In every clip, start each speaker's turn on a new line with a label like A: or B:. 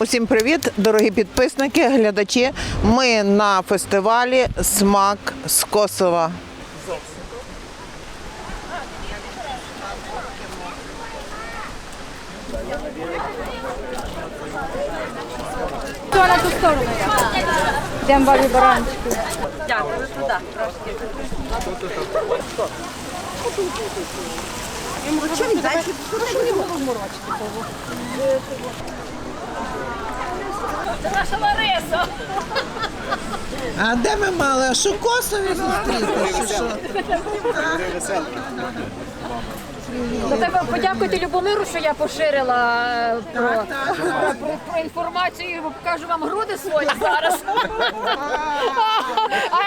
A: Усім привіт, дорогі підписники, глядачі. Ми на фестивалі Смак з Косова.
B: Ту сторону. Йдемо бабі баранчики.
C: Дякую, туди трошки. Це наша Лариса.
A: А де ми мали? А що Косові зустріти? Чи що?
B: Ну, так подякуйте Любомиру, що я поширила е, про, про, про, про інформацію, покажу вам груди свої зараз.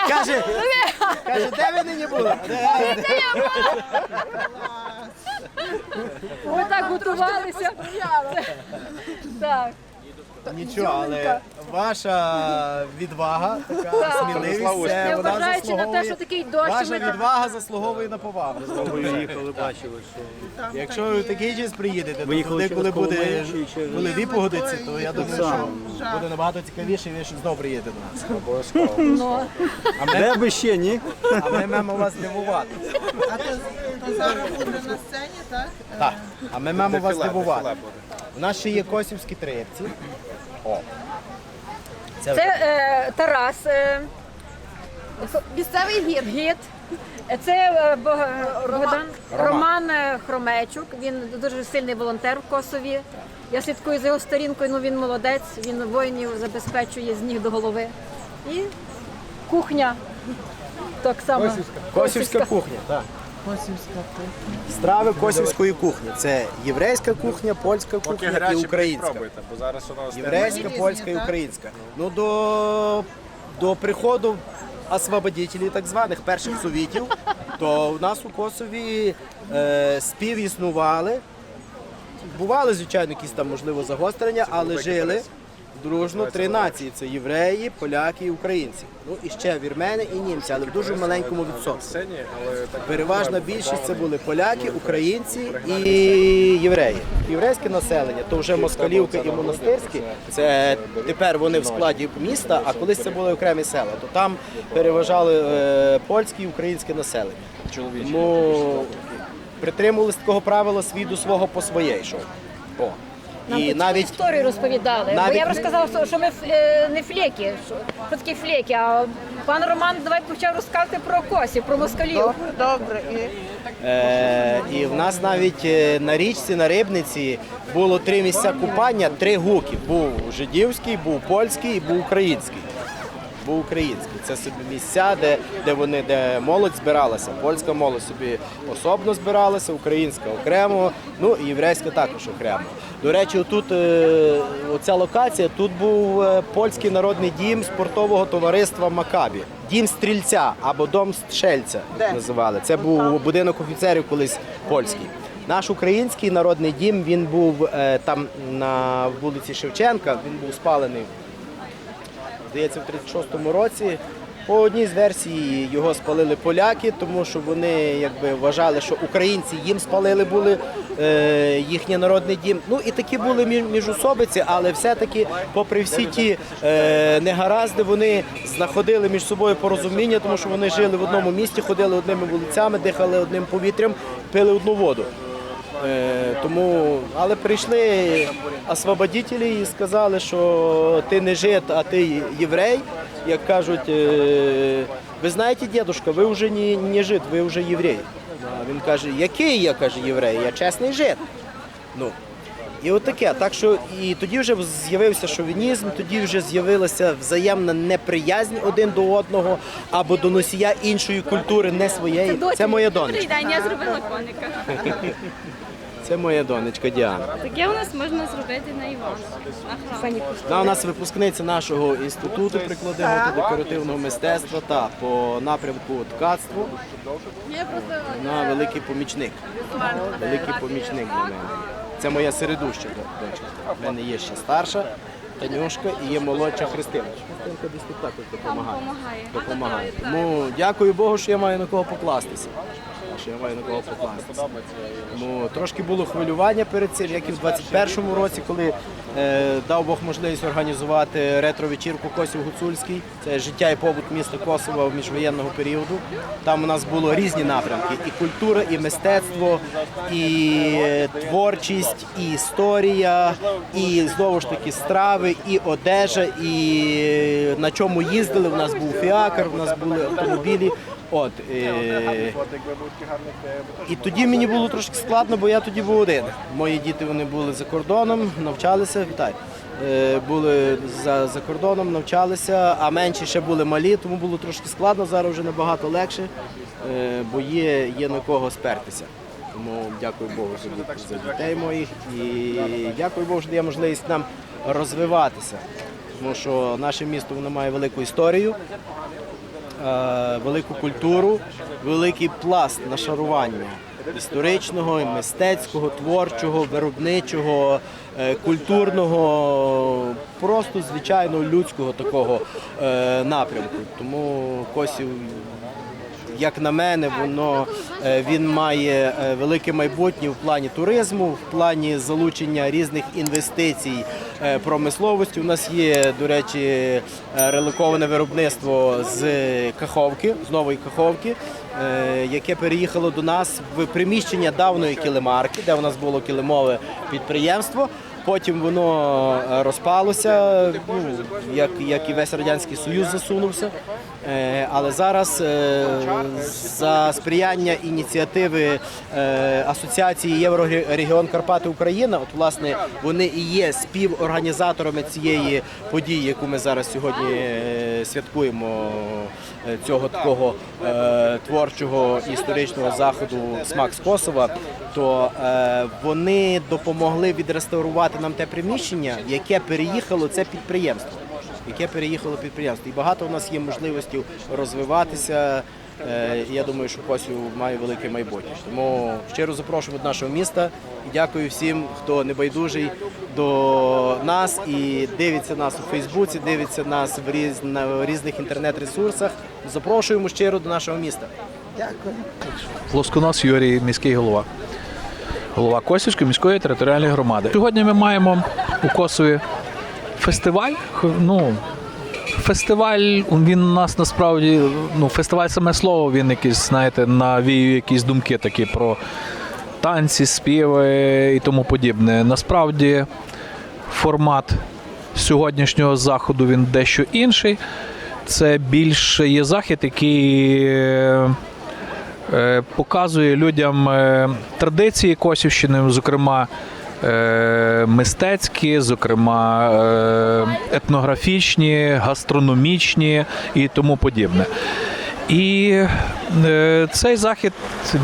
D: Каже, каже, де ви нині були?
B: Ми так готувалися. Так.
D: Нічого, але ваша відвага, така сміливість, це вона
B: Незважаючи на те,
D: заслуговує.
B: що такий дощ,
D: Ваша
B: ми так-
D: відвага заслуговує на повагу. Їхали, бачили, що якщо ви в такий час приїдете, то туди, коли буде коли ви погодиться, то я думаю, що буде набагато цікавіше, і ви ще знову приїдете до нас.
B: Ну,
D: А ми,
E: Де би ще ні?
D: а ми маємо вас дивувати.
A: А то, то зараз буде на сцені, так?
D: Так, а ми маємо вас дивувати. У нас ще є косівські трипці. О. Це,
B: це е, Тарас. Е,
C: Місцевий гід.
B: гід. Це е, Бог- Богдан Роман е, Хромечук. Він дуже сильний волонтер в Косові. Я слідкую за його сторінкою. Ну він молодець. Він воїнів забезпечує з ніг до голови. І кухня. Так само.
D: Косівська кухня, так. Страви косівської кухні. Це єврейська кухня, польська кухня і українська.
E: бо зараз воно
D: Єврейська, польська і українська. Ну до, до приходу освободителів, так званих перших совітів, то у нас у Косові е, спів існували. Бували, звичайно, якісь там можливо загострення, але жили дружно три нації: це євреї, поляки і українці. Ну і ще вірмени і німці, але в дуже маленькому відсотку. Переважна більшість це були поляки, українці і євреї. Єврейське населення, то вже москалівки і монастирські. Це тепер вони в складі міста, а колись це були окремі села. То там переважали е, польське і українське населення. Тому притримувалися такого правила свій до свого по своє йшов.
B: Нам
D: І
B: тут
D: навіть
B: історію розповідали. Бо я б розказала, що- ми е, не флеки, що, що такі флеки. А пан Роман давай почав розказувати про косів, про москалів.
A: Добре, добре. І
D: Е, і в нас навіть е, на річці, на рибниці було три місця купання, три гуки. Був жидівський, був польський і був український. Був український. Це собі місця, де, де вони, де молодь збиралася. Польська молодь собі особно збиралася, українська окремо, ну і єврейська також окремо. До речі, тут оця локація, тут був е, польський народний дім спортового товариства Макабі. Дім стрільця або дом стрільця називали. Це був будинок офіцерів колись польський. Наш український народний дім він був е, там на вулиці Шевченка. Він був спалений здається, в 36-му році. По одній з версій його спалили поляки, тому що вони якби вважали, що українці їм спалили були е, їхній народний дім. Ну і такі були між, міжусобиці, але все-таки, попри всі ті е, негаразди, вони знаходили між собою порозуміння, тому що вони жили в одному місті, ходили одними вулицями, дихали одним повітрям, пили одну воду. Е, тому, але прийшли освободителі і сказали, що ти не жид, а ти єврей. Як кажуть, е, ви знаєте, дідушка, ви вже не, не жид, ви вже єврей. Він каже, який я каже єврей? Я чесний жид. Ну, і от таке. Так що і тоді вже з'явився шовінізм, тоді вже з'явилася взаємна неприязнь один до одного або до носія іншої культури, не своєї. Це моя донечка.
F: день я зробила коника.
D: Це моя донечка Діана.
F: Таке у нас можна зробити на Іван. На храм.
D: Вона у нас випускниця нашого інституту прикладного та декоративного мистецтва та по напрямку ткацтву. Вона великий помічник. Великий помічник для мене. Це моя середуща дочка. У мене є ще старша Танюшка і є молодша Христина. Христинка десь тут також допомагає.
F: Допомагає.
D: Тому дякую Богу, що я маю на кого покластися. Що я маю на кого покластися. Тому трошки було хвилювання перед цим, як і в 21-му році, коли е, дав Бог можливість організувати ретро-вечірку Косів Гуцульський. Це життя і побут міста Косова в міжвоєнного періоду. Там у нас було різні напрямки: і культура, і мистецтво, і е, творчість, і історія, і знову ж таки страви, і одежа, і е, на чому їздили. У нас був фіакр, у нас були автомобілі. От, е, і тоді мені було трошки складно, бо я тоді був один. Мої діти вони були за кордоном, навчалися, вітай. Е, Були за, за кордоном, навчалися, а менші ще були малі, тому було трошки складно, зараз вже набагато легше, е, бо є, є на кого спертися. Тому дякую Богу за, за дітей моїх і дякую Богу, що дає можливість нам розвиватися. Тому що наше місто воно має велику історію, велику культуру, великий пласт нашарування історичного, мистецького, творчого, виробничого, е, культурного, просто звичайно людського такого е, напрямку. Тому Косів як на мене, воно е, він має е, велике майбутнє в плані туризму, в плані залучення різних інвестицій е, промисловості. У нас є, до речі, реликоване виробництво з Каховки, з нової Каховки, яке переїхало до нас в приміщення давної килимарки, де у нас було килимове підприємство. Потім воно розпалося, ну, як, як і весь Радянський Союз засунувся. Е, Але зараз е, за сприяння ініціативи е, Асоціації Єврорегіон Карпати Україна, от власне вони і є співорганізаторами цієї події, яку ми зараз сьогодні святкуємо цього такого творчого історичного заходу Смак з Косова, то вони допомогли відреставрувати нам те приміщення, яке переїхало це підприємство яке переїхало підприємство. І багато у нас є можливості розвиватися. Е, Я думаю, що Косів має велике майбутнє. Тому щиро запрошую до нашого міста і дякую всім, хто небайдужий до нас і дивиться нас у Фейсбуці, дивиться нас в різ... на різних інтернет-ресурсах. Запрошуємо щиро до нашого міста.
A: Дякую.
E: Лоскунос Юрій, міський голова. Голова Косівської міської територіальної громади. Сьогодні ми маємо у Косові фестиваль. Ну, фестиваль, він у нас насправді, ну, фестиваль саме слово, він якийсь, знаєте, навіює якісь думки такі про танці, співи і тому подібне. Насправді формат сьогоднішнього заходу він дещо інший. Це більше є захід, який е, показує людям е, традиції Косівщини, зокрема мистецькі, зокрема е, етнографічні, гастрономічні і тому подібне. І е, цей захід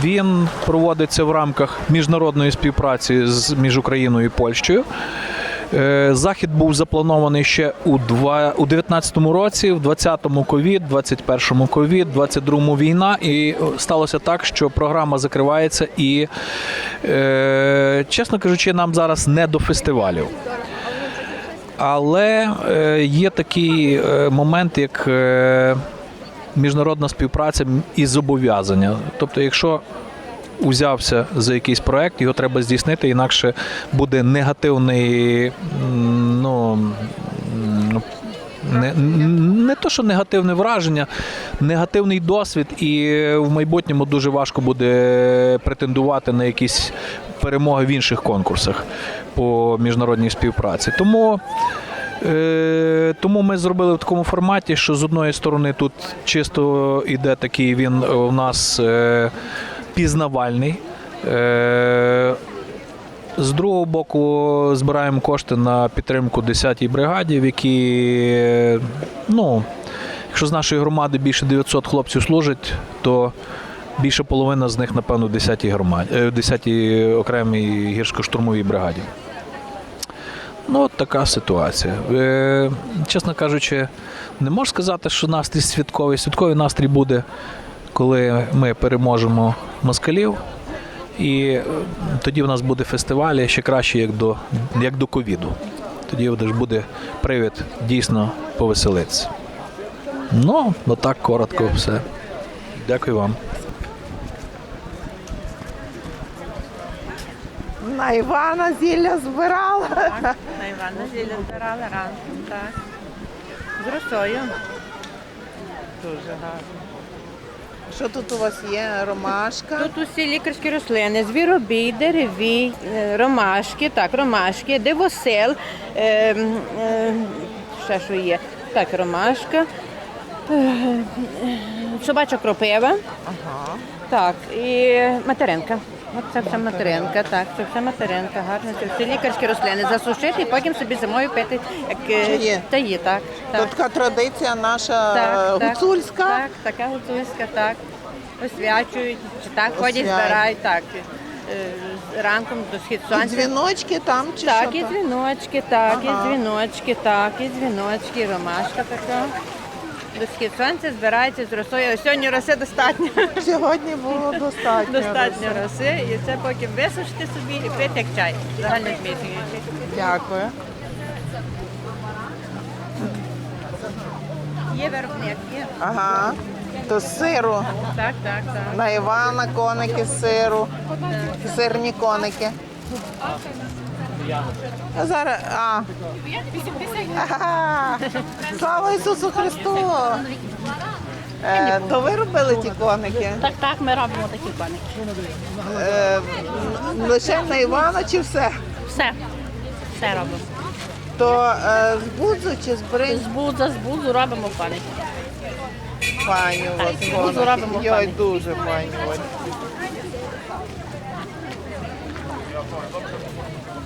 E: він проводиться в рамках міжнародної співпраці з між Україною і Польщею. Е, Захід був запланований ще у два у 19-му році, в 20-му ковід, 21-му ковід, 22-му війна. І сталося так, що програма закривається, і, е, чесно кажучи, нам зараз не до фестивалів. Але е, є такий момент, як міжнародна співпраця і зобов'язання. Тобто, якщо узявся за якийсь проект, його треба здійснити, інакше буде негативний, ну. Не, не то, що негативне враження, негативний досвід, і в майбутньому дуже важко буде претендувати на якісь перемоги в інших конкурсах по міжнародній співпраці. Тому Е, тому ми зробили в такому форматі, що з одної сторони тут чисто йде такий він у нас е, пізнавальний. Е, з другого боку, збираємо кошти на підтримку 10-й бригаді, в якій, е, ну, якщо з нашої громади більше 900 хлопців служать, то більше половина з них, напевно, в 10-й громаді, е, 10-й окремій гірсько-штурмовій бригаді. Ну, от така ситуація. Е, чесно кажучи, не можу сказати, що настрій святковий. Святковий настрій буде, коли ми переможемо москалів. І е, тоді в нас буде фестиваль ще краще, як до, як до ковіду. Тоді буде привід дійсно повеселитися. Ну, отак коротко все. Дякую вам.
A: На Івана зілля збирала.
G: На Івана зілля збирали ранком, так. З росою.
A: Дуже гарно. Що тут у вас є? Ромашка.
G: Тут усі лікарські рослини, звіробій, деревій, е, ромашки, так, ромашки, дивосел, е, е, ще що є. Так, ромашка, е, е, собача кропива,
A: Ага.
G: так, і материнка. От це все материнка, так, це все материнка, гарно, це всі лікарські рослини. Засушити і потім собі зимою пити, як е,
A: Чаї.
G: чаї, так. так.
A: Тут така традиція наша
G: Так, так,
A: гуцульська.
G: Так, така гуцульська, так. Освячують, чи так ходять, збирають, так. е, Ранком до схід
A: І
G: сонця.
A: дзвіночки там чи
G: Так,
A: що
G: і
A: там?
G: дзвіночки, так,
A: Ага.
G: і дзвіночки, так, і дзвіночки, ромашка така. До схід сонця збирається з росою. Сьогодні роси достатньо.
A: Сьогодні було достатньо.
G: Достатньо роси. І це потім висушити собі і пити як чай. Загально змішуючи.
A: Дякую.
G: Є виробник, є.
A: Ага. То з сиру.
G: Так, так, так.
A: На Івана коники з сиру. Сирні коники. А зараз. А. Слава Ісусу Христу! Е, то ви робили ті коники?
C: Так, так, ми робимо такі коники.
A: Е, лише на Івана чи все?
C: Все. Все робимо.
A: То е, з будзу чи з бринь?
C: З буза, з бузу робимо коники.
A: Пані у вас
C: з бузу робимо
A: Йой,
C: коники.
A: дуже пані.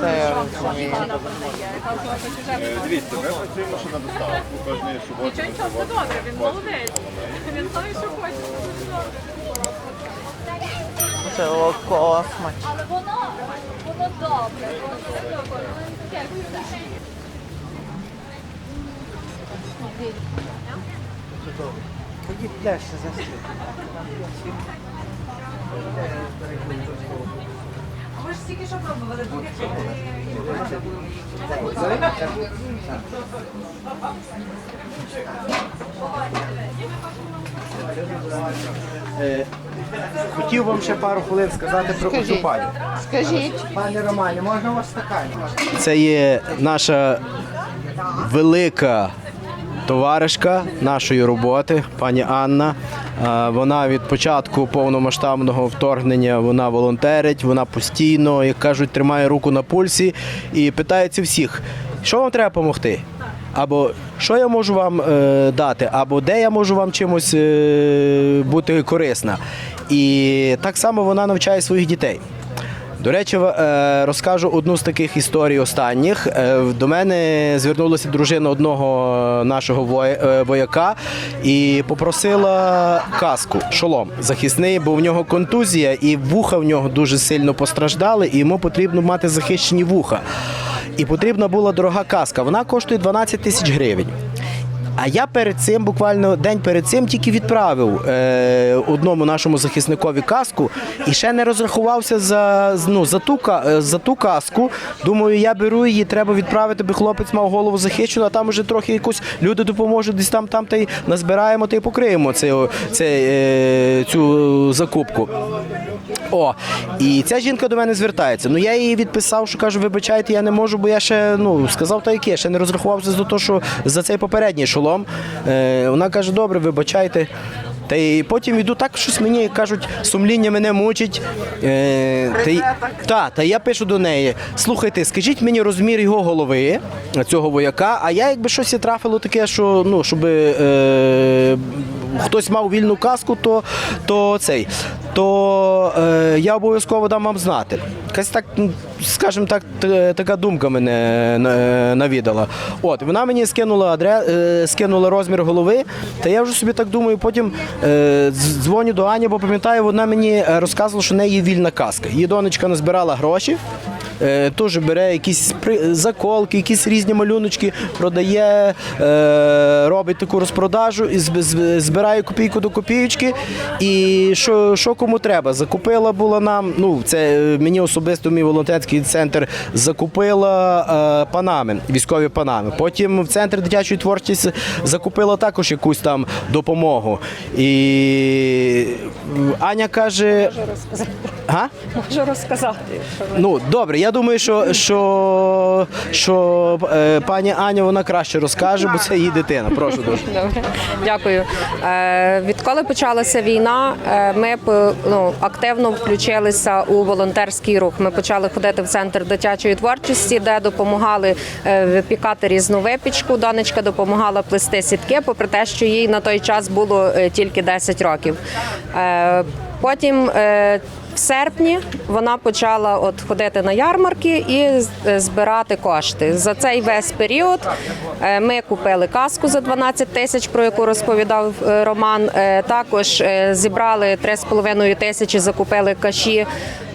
A: Це розумію.
H: Дивіться, ми працюємо ще на доставку. Кожної суботи.
F: Нічого все добре, він молодець. Він знає, що хоче.
A: Це о, космач.
F: Але воно, воно добре.
D: Е, Хотів вам ще пару хвилин сказати про цю
A: Скажіть.
D: пані.
A: Скажіть.
D: Пане Романі, можна у вас стакан? Це є наша велика товаришка нашої роботи, пані Анна. Е, Вона від початку повномасштабного вторгнення вона волонтерить, вона постійно, як кажуть, тримає руку на пульсі і питається всіх, що вам треба допомогти. Або що я можу вам е, дати, або де я можу вам чимось е, бути корисна. І так само вона навчає своїх дітей. До речі, е, розкажу одну з таких історій останніх. Е, До мене звернулася дружина одного нашого е, вояка і попросила каску, шолом захисний, бо в нього контузія, і вуха в нього дуже сильно постраждали, і йому потрібно мати захищені вуха. І потрібна була дорога каска. Вона коштує 12 тисяч гривень. А я перед цим, буквально день перед цим, тільки відправив е, одному нашому захисникові каску і ще не розрахувався за, ну, за, ту, е, за ту каску. Думаю, я беру її, треба відправити, би хлопець мав голову захищену, а там уже трохи якось люди допоможуть, десь там, там та й назбираємо та й покриємо це, це, е, цю закупку. О, і ця жінка до мене звертається. Ну я її відписав, що кажу, вибачайте, я не можу, бо я ще ну сказав та яке, ще не розрахувався за те, що за цей попередній шолом. Е, вона каже, добре, вибачайте. Та й потім іду так, щось мені як кажуть, сумління мене мучить. Е, та, й- та, та я пишу до неї: слухайте, скажіть мені розмір його голови, цього вояка, а я якби щось і трафило таке, що ну, щоб е, хтось мав вільну каску, то, то цей. То е, я обов'язково дам вам знати. Якась так, ну, скажімо так, така думка мене навідала. От, вона мені скинула адрес, е, скинула розмір голови, та я вже собі так думаю, потім е, дзвоню до Ані, бо пам'ятаю, вона мені розказувала, що в неї вільна каска. Її донечка назбирала гроші. Е, теж бере якісь заколки, якісь різні малюночки, продає, е, робить таку розпродажу і зб- зб- збирає копійку до копійки. І що, що кому треба? Закупила була нам, ну це е, мені особисто мій волонтерський центр закупила панами, військові панами. Потім в центр дитячої творчості закупила також якусь там допомогу. І Аня каже. Га?
B: Можу розказати.
D: Ну добре, я думаю, що, що, що е, пані Аня вона краще розкаже, бо це її дитина. Прошу дуже.
I: Добре, дякую. Е, відколи почалася війна, е, ми ну, активно включилися у волонтерський рух. Ми почали ходити в центр дитячої творчості, де допомагали е, випікати різну випічку. Донечка допомагала плести сітки, попри те, що їй на той час було е, тільки 10 років. Е, потім е, в серпні вона почала от ходити на ярмарки і е, збирати кошти. За цей весь період е, ми купили каску за 12 тисяч, про яку розповідав е, Роман. Також зібрали 3,5 тисячі, закупили каші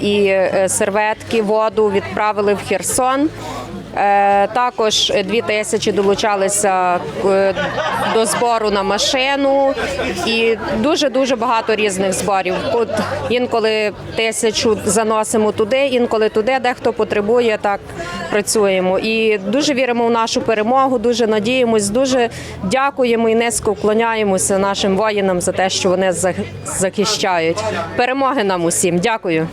I: і серветки, воду відправили в Херсон. Е, Також дві тисячі долучалися е, до збору на машину і дуже дуже багато різних зборів. От інколи тисячу заносимо туди, інколи туди, де хто потребує, так працюємо. І дуже віримо в нашу перемогу, дуже надіємось, дуже дякуємо і низько вклоняємося нашим воїнам за те, що вони захищають. Перемоги нам усім. Дякую.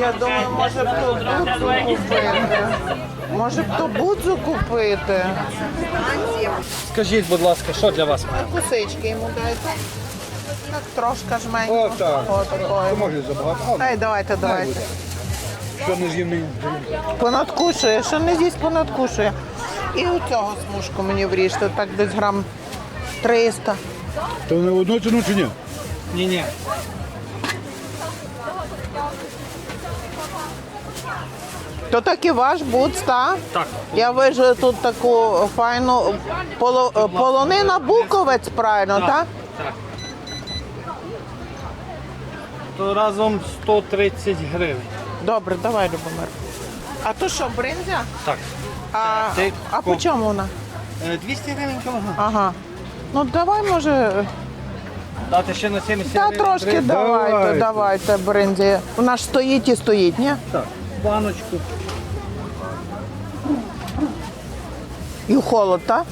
A: Я думаю, може б то будзу купити. Може б то будзу купити.
J: Скажіть, будь ласка, що для вас?
A: Кусички йому дайте. Так трошки жменько.
H: О, так. Може забагато.
A: Ай, давайте, давайте.
H: Що не з'їм не
A: Понадкушує, що не з'їсть, понадкушує. І у цього смужку мені вріжте, так десь грам 300.
H: То не в одну ціну чи ні?
J: ні? Ні,
A: То так і ваш буц, так?
J: Так.
A: Я вижу тут таку файну поло, полонина буковець, правильно, так?
J: То разом 130 гривень.
A: Добре, давай, Любомир. А то що, бринзя?
J: Так.
A: А,
J: Це
A: а по чому вона?
J: Е, 200 гривень кілограм.
A: Ага. Ну давай, може,
J: Дати ще на 70
A: та
J: гривень.
A: трошки давайте,
H: Давайте.
A: давайте, бринзі. Вона ж стоїть і стоїть, ні?
J: Так, баночку.
A: І в холод, так?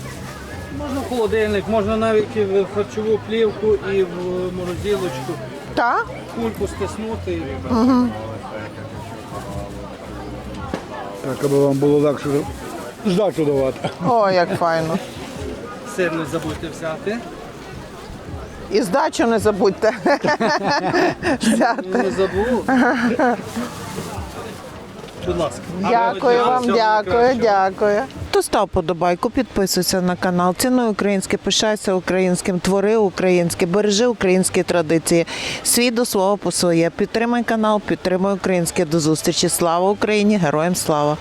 J: Можна в холодильник, можна навіть і в харчову плівку і в морозилочку.
A: Так?
J: Кульку стиснути. і
H: Так, аби вам було легше здачу давати.
A: О, як файно.
J: Сир не забудьте взяти.
A: І здачу не забудьте. Взяти.
J: Не забув. Будь ласка.
A: Дякую вам, дякую, дякую. То став подобайку, підписуйся на канал. Цінуй українське, пишайся українським, твори українське, бережи українські традиції. Свій до свого по своє. Підтримай канал, підтримай українське. До зустрічі. Слава Україні! Героям слава!